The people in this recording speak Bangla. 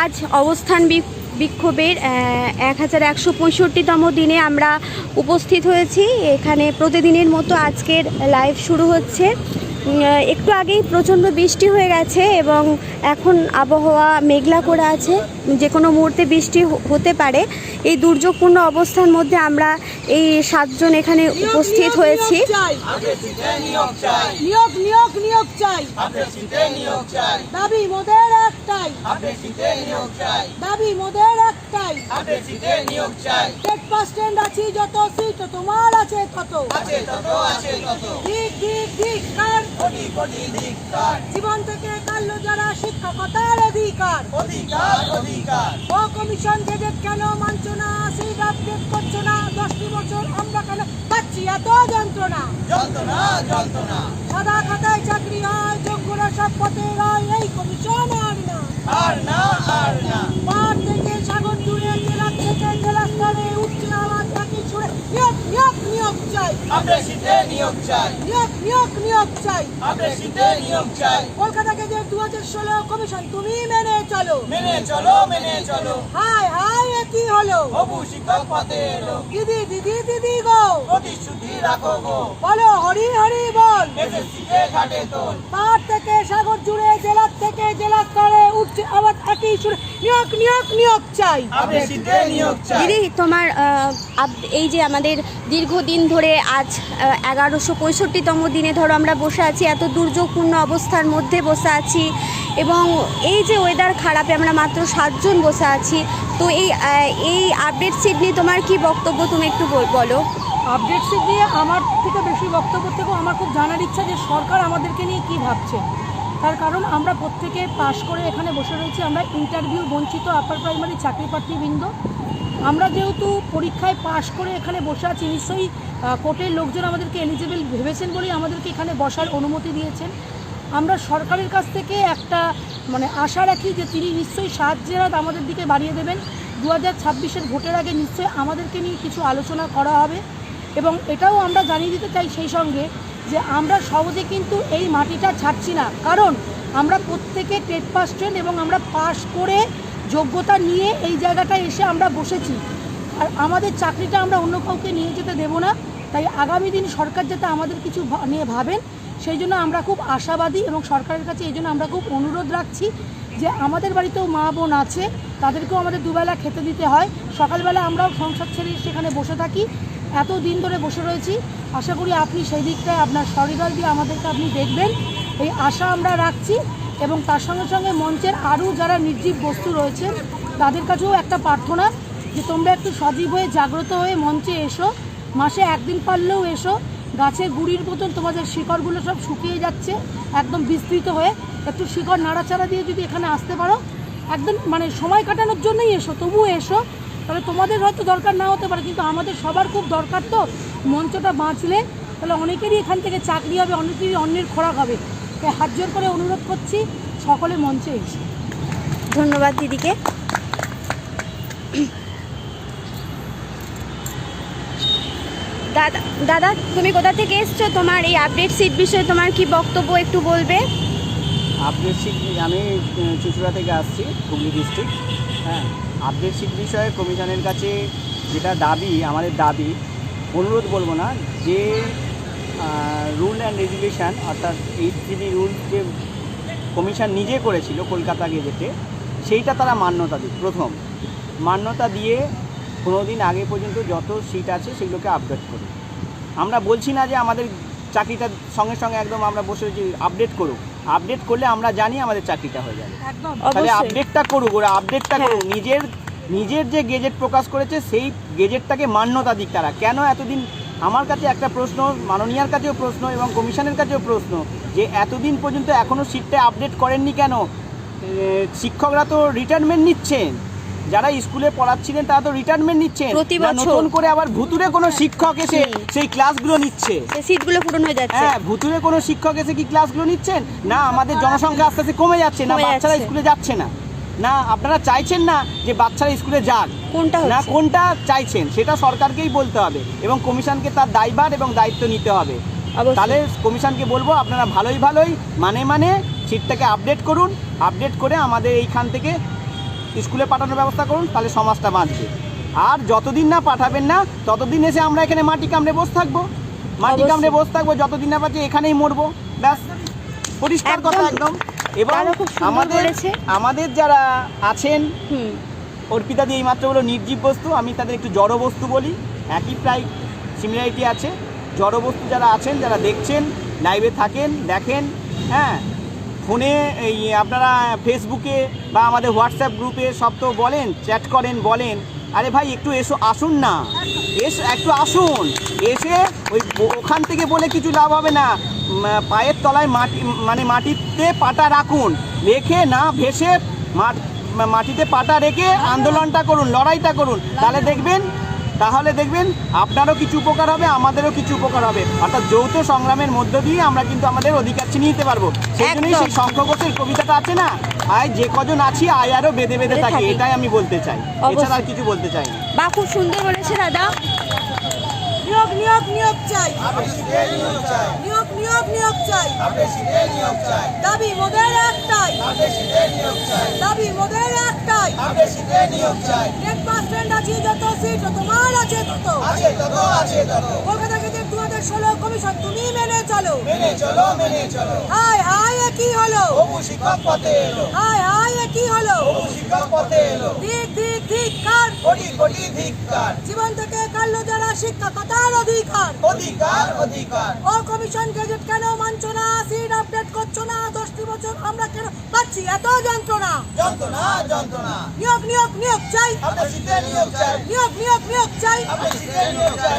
আজ অবস্থান বিক্ষোভের এক হাজার একশো পঁয়ষট্টিতম দিনে আমরা উপস্থিত হয়েছি। এখানে প্রতিদিনের মতো আজকের লাইভ শুরু হচ্ছে। একটু আগেই প্রচণ্ড বৃষ্টি হয়ে গেছে এবং এখন আবহাওয়া মেঘলা করে আছে। যে কোনো মুহূর্তে বৃষ্টি হ- হতে পারে। এই দুর্যোগপূর্ণ অবস্থার মধ্যে আমরা এই সাতজন এখানে উপস্থিত হয়েছি। চাই। নিয়োগ নিয়োগ নিয়োগ চাই। দাবি মোদের একটাই। দাবি মোদের একটাই। টেট পাস স্ট্যান্ড আছি যত সিট তোমার আছে তত। দিক দিক দিক কার জীবন থেকে কাটলো যারা শিক্ষকতার অধিকার। ও কমিশন গেজেট কেন মানছো না সিট আপডেট করছ না দশটি বছর আমরা কেন পাচ্ছি এত যন্ত্রণা। যন্ত্রণা যন্ত্রণা। সাদা খাতায় চাকরি হয় যোগ্যরা সব পথে রায় এই কমিশন আর না। পাহাড় থেকে নিয়োগ চাই। নিয়োগ নিয়োগ নিয়োগ চাই। কলকাতা গেজেট দু হাজার ষোলো কমিশন তুমি মেনে চলো। মেনে চলো মেনে চলো। হাই হাই এ কি হলো? হবু শিক্ষক পথে এলো। দিদি দিদি দিদি গো। প্রতিশ্রুতি রাখো গো। বলো হরি হরি বল। এসএসসিকে ঘাটে তোল। পাহাড় থেকে সাগর জুড়ে জেলা থেকে জেলা স্তরে উঠছে আবার একই সুরে নিয়োগ নিয়োগ নিয়োগ চাই। আবেশিতে দিদি তোমার আপ- এই যে আমাদের দীর্ঘদিন ধরে আজ এগারোশো পঁয়ষট্টিতম দিনে ধরো আমরা বসে আছি এত দুর্যোগপূর্ণ অবস্থার মধ্যে বসে আছি এবং এই যে ওয়েদার খারাপে আমরা মাত্র সাতজন বসে আছি তো এই এই আপডেট সিট নিয়ে তোমার কি বক্তব্য তুমি একটু বল- বলো। আপডেটস নিয়ে আমার থেকে বেশি বক্তব্য থেকেও আমার খুব জানার ইচ্ছা যে সরকার আমাদেরকে নিয়ে কি ভাবছে। তার কারণ আমরা প্রত্যেকে পাশ করে এখানে বসে রয়েছি। আমরা ইন্টারভিউ বঞ্চিত আপার প্রাইমারি চাকরি প্রার্থীবৃন্দ আমরা যেহেতু পরীক্ষায় পাশ করে এখানে বসে আছি, নিশ্চয়ই কোর্টের লোকজন আমাদেরকে এলিজিবল ভেবেছেন বলেই আমাদেরকে এখানে বসার অনুমতি দিয়েছেন। আমরা সরকারের কাছ থেকে একটা মানে আশা রাখি যে তিনি নিশ্চয়ই সাহায্যের হাত আমাদের দিকে বাড়িয়ে দেবেন। দু হাজার ছাব্বিশের ভোটের আগে নিশ্চয়ই আমাদেরকে নিয়ে কিছু আলোচনা করা হবে। এবং এটাও আমরা জানিয়ে দিতে চাই সেই সঙ্গে যে আমরা সহজে কিন্তু এই মাটিটা ছাড়ছি না। কারণ আমরা প্রত্যেকে টেট পাস ট্রেন এবং আমরা পাস করে যোগ্যতা নিয়ে এই জায়গাটায় এসে আমরা বসেছি। আর আমাদের চাকরিটা আমরা অন্য কাউকে নিয়ে যেতে দেবো না। তাই আগামী দিন সরকার যাতে আমাদের কিছু নিয়ে ভাবেন, সেই জন্য আমরা খুব আশাবাদী এবং সরকারের কাছে এই জন্য আমরা খুব অনুরোধ রাখছি যে আমাদের বাড়িতেও মা বোন আছে, তাদেরকেও আমাদের দুবেলা খেতে দিতে হয়। সকালবেলা আমরাও সংসার ছেড়ে সেখানে বসে থাকি। এত দিন ধরে বসে রয়েছি। আশা করি আপনি সেই দিকটায় আপনার সরিদল দিয়ে আমাদেরকে আপনি দেখবেন। এই আশা আমরা রাখছি এবং তার সঙ্গে সঙ্গে মঞ্চের আরও যারা নির্জীব বস্তু রয়েছে, তাদের কাছেও একটা প্রার্থনা যে তোমরা একটু সজীব হয়ে, জাগ্রত হয়ে মঞ্চে এসো। মাসে একদিন পারলেও এসো। গাছের গুড়ির মতন তোমাদের শিকড়গুলো সব শুকিয়ে যাচ্ছে, একদম বিস্তৃত হয়ে। একটু শিকড় নাড়াচাড়া দিয়ে যদি এখানে আসতে পারো, একদম মানে সময় কাটানোর জন্যই এসো, তবুও এসো। তাহলে তোমাদের হয়তো দরকার না হতে পারে কিন্তু আমাদের সবার খুব দরকার তো মঞ্চটা বাঁচলে। তাহলে অনেকেরই এখান থেকে চাকরি হবে অনেকেরই অন্যের খোরাক হবে। তাই হাত জোর করে অনুরোধ করছি সকলে মঞ্চে এসে। ধন্যবাদ দিদিকে। দাদা দাদা তুমি কোথা থেকে এসছো? তোমার এই আপডেট সিট বিষয়ে তোমার কি বক্তব্য একটু বলবে? আপডেট সিট আমি চুঁচুড়া থেকে আসছি হুগলি ডিস্ট্রিক্ট হ্যাঁ আপডেট শিট বিষয়ে কমিশনের কাছে যেটা দাবি, আমাদের দাবি, অনুরোধ বলব না, যে রুল অ্যান্ড রেগুলেশন অর্থাৎ এইট থ্রি রুল যে কমিশন নিজে করেছিল কলকাতা গেজেটে, সেইটা তারা মান্যতা দিক, প্রথম। মান্যতা দিয়ে কোনো দিন আগে পর্যন্ত যত সিট আছে সেগুলোকে আপডেট করুন আমরা বলছি না যে আমাদের চাকরিটা সঙ্গে সঙ্গে একদম আমরা বসে আপডেট করুক। আপডেট করলে আমরা জানি আমাদের চাকরিটা হয়ে যাবে। তাহলে আপডেটটা করুক ওরা আপডেটটা হ্যাঁ। করুক। নিজের নিজের যে গেজেট প্রকাশ করেছে সেই গেজেটটাকে মান্যতা দিক তারা। কেন এতদিন আমার কাছে একটা প্রশ্ন মাননীয়ার কাছেও প্রশ্ন এবং কমিশনের কাছেও প্রশ্ন যে এতদিন পর্যন্ত এখনও সিটটা আপডেট করেননি কেন? শিক্ষকরা তো রিটায়ারমেন্ট নিচ্ছেন। যারা স্কুলে পড়াচ্ছিলেন তারা তো রিটায়ারমেন্ট নিচ্ছেন প্রতি বছর। নতুন করে আবার ভুতুরে কোনো শিক্ষক এসে সেই ক্লাসগুলো নিচ্ছে। সেই সিটগুলো পূরণ হয়ে যাচ্ছে। হ্যাঁ ভুতুরে কোনো শিক্ষক এসে কি ক্লাসগুলো নিচ্ছেন? না আমাদের জনসংখ্যা আস্তে আস্তে কমে যাচ্ছে। না বাচ্চারা। স্কুলে যাচ্ছে না। না আপনারা চাইছেন না যে বাচ্চারা স্কুলে যাক। কোনটা না কোনটা চাইছেন সেটা সরকারকেই বলতে হবে এবং কমিশনকে তার দায়ভার এবং দায়িত্ব নিতে হবে। তাহলে কমিশনকে বলব আপনারা ভালোই ভালোই মানে মানে সিটটাকে আপডেট করুন। আপডেট করে আমাদের এইখান থেকে স্কুলে পাঠানোর ব্যবস্থা করুন তাহলে সমাজটা বাঁচবে। আর যতদিন না পাঠাবেন না ততদিন এসে আমরা এখানে মাটি কামড়ে বসে থাকব। মাটি কামড়ে বসে থাকব যতদিন না পাচ্ছি এখানেই মরবো। ব্যাস পরিষ্কার কথা একদম। এবং আমাদের। আমাদের যারা আছেন অর্পিতা দিয়ে এইমাত্র হলো নির্জীব বস্তু। আমি তাদের একটু জড় বস্তু বলি। একই প্রায় সিমিলারিটি আছে। জড় বস্তু যারা আছেন যারা দেখছেন লাইভে থাকেন দেখেন হ্যাঁ ফোনে এই আপনারা ফেসবুকে বা আমাদের হোয়াটসঅ্যাপ গ্রুপে সব তো বলেন চ্যাট করেন, বলেন। আরে ভাই, একটু এসো, আসুন না। এস, একটু আসুন। এসে ওই ওখান থেকে বলে কিছু লাভ হবে না। পায়ের তলায় মাটি মানে মাটিতে পাটা রাখুন। রেখে না ভেসে মাটিতে পাটা রেখে আন্দোলনটা করুন, লড়াইটা করুন। তাহলে দেখবেন তাহলে দেখবেন আপনারও কিছু উপকার হবে আমাদেরও কিছু উপকার হবে। অর্থাৎ যৌথ সংগ্রামের মধ্য দিয়ে আমরা কিন্তু আমাদের অধিকার ছিনিয়ে নিতে পারব। সেই জন্যই। সেই শঙ্খঘোষের কবিতাটা আছে না? আয় যে কজন আছি আয় আরও বেঁধে বেঁধে থাকি। এটাই আমি বলতে চাই। এছাড়া আর কিছু বলতে চাই না। বা খুব সুন্দর বলেছে দাদা। নিয়োগ নিয়োগ নিয়োগ চাই। নিয়োগ নিয়োগ নিয়োগ চাই। দাবি মোদের একটাই। দাবি মোদের একটাই। টেন পার্সেন্ট আছে যত সিট তোমার আছে তত। কলকাতা গেছে দু হাজার ষোলো কমিশন তুমি মেনে চলো। মেনে চলো মেনে চলো। এ কি হলো? বহু শিক্ষক পথে এলো। হাই এ কি হলো? বহু শিক্ষক পথে এলো। দিক দিক কোটি কোটি ধিক্কার জীবন থেকে কাটলো যারা শিক্ষা কথার অধিকার। অধিকার অধিকার। ও কমিশন গেজেট কেন মানছো না? সিট আপডেট করছ না? দশটি বছর আমরা কেন পাচ্ছি? এত যন্ত্রণা। যন্ত্রণা যন্ত্রণা। নিয়োগ নিয়োগ নিয়োগ চাই। শীতে নিয়োগ চাই। নিয়োগ নিয়োগ নিয়োগ চাই। শীতে নিয়োগ চাই।